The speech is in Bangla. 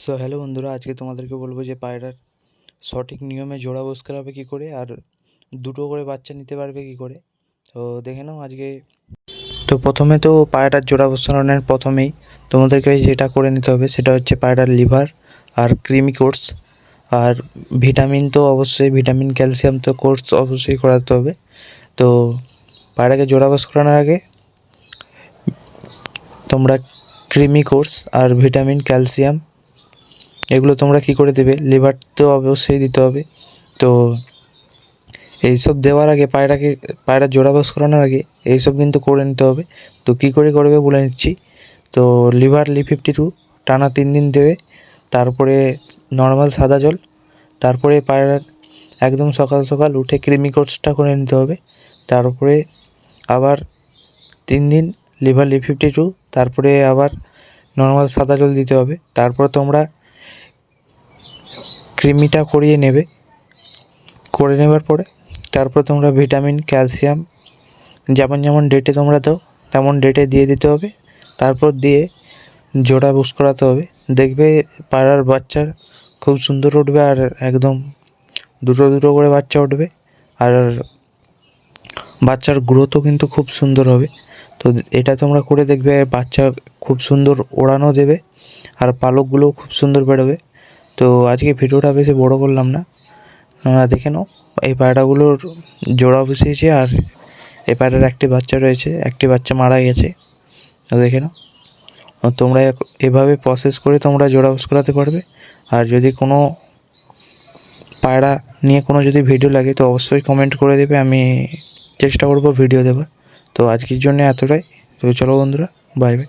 সো হ্যালো বন্ধুরা, আজকে তোমাদেরকে বলব যে পায়রার সঠিক নিয়মে জোড়া বস করাবে কী করে আর দুটো করে বাচ্চা নিতে পারবে কী করে। তো দেখে নাও আজকে। তো প্রথমে তো পায়রার জোড়া বসানোর প্রথমেই তোমাদেরকে যেটা করে নিতে হবে সেটা হচ্ছে পায়রার লিভার আর ক্রিমি কোর্স। আর ভিটামিন তো অবশ্যই, ভিটামিন, ক্যালসিয়াম তো কোর্স অবশ্যই করাতে হবে। তো পায়রাকে জোড়া বস করানোর আগে তোমরা ক্রিমি কোর্স আর ভিটামিন, ক্যালসিয়াম এগুলো তোমরা কি করে দেবে? লিভার তো অবশ্যই দিতে হবে। তো এইসব দেওয়ার আগে পায়রাকে পায়রা জোড়া বস করানোর আগে এইসব কিন্তু করে নিতে হবে। তো কী করে করবে বলে নিচ্ছি। তো লিভার লি ফিফটি টু টানা তিন দিন দেবে। তারপরে নর্মাল সাদা জল। তারপরে পায়রা একদম সকাল সকাল উঠে ক্রিমি কোর্সটা করে নিতে হবে। তারপরে আবার তিন দিন লিভার লি ফিফটি টু তারপরে আবার নর্মাল সাদা জল দিতে হবে। তারপর তোমরা ক্রিমিটা করিয়ে নেবে। করে নেবার পরে তারপর তোমরা ভিটামিন, ক্যালসিয়াম, যেমন যেমন ডেটে তোমরা দাও, তেমন ডেটে দিয়ে দিতে হবে। তারপর দিয়ে জোড়া বুস করাতে হবে। দেখবে পাড়ার বাচ্চা খুব সুন্দর উঠবে আর একদম দুটো দুটো করে বাচ্চা উঠবে। আর বাচ্চার গ্রোথও কিন্তু খুব সুন্দর হবে। তো এটা তোমরা করে দেখবে, বাচ্চা খুব সুন্দর ওড়ানো দেবে আর পালকগুলোও খুব সুন্দর বেরোবে। তো আজকে ভিডিওটা বেশি বড় করলাম না। তোমরা দেখে নাও, এই পায়রাগুলোর জোড়া বসিয়েছে আর এই পায়রার একটি বাচ্চা রয়েছে, একটি বাচ্চা মারা গেছে। তো দেখে নাও তোমরা এভাবে প্রসেস করে তোমরা জোড়া বস করাতে পারবে। আর যদি কোনো পায়রা নিয়ে কোনো যদি ভিডিও লাগে, তো অবশ্যই কমেন্ট করে দেবে, আমি চেষ্টা করব ভিডিও দেবার। তো আজকের জন্য এতটাই। তো চলো বন্ধুরা বাই বাই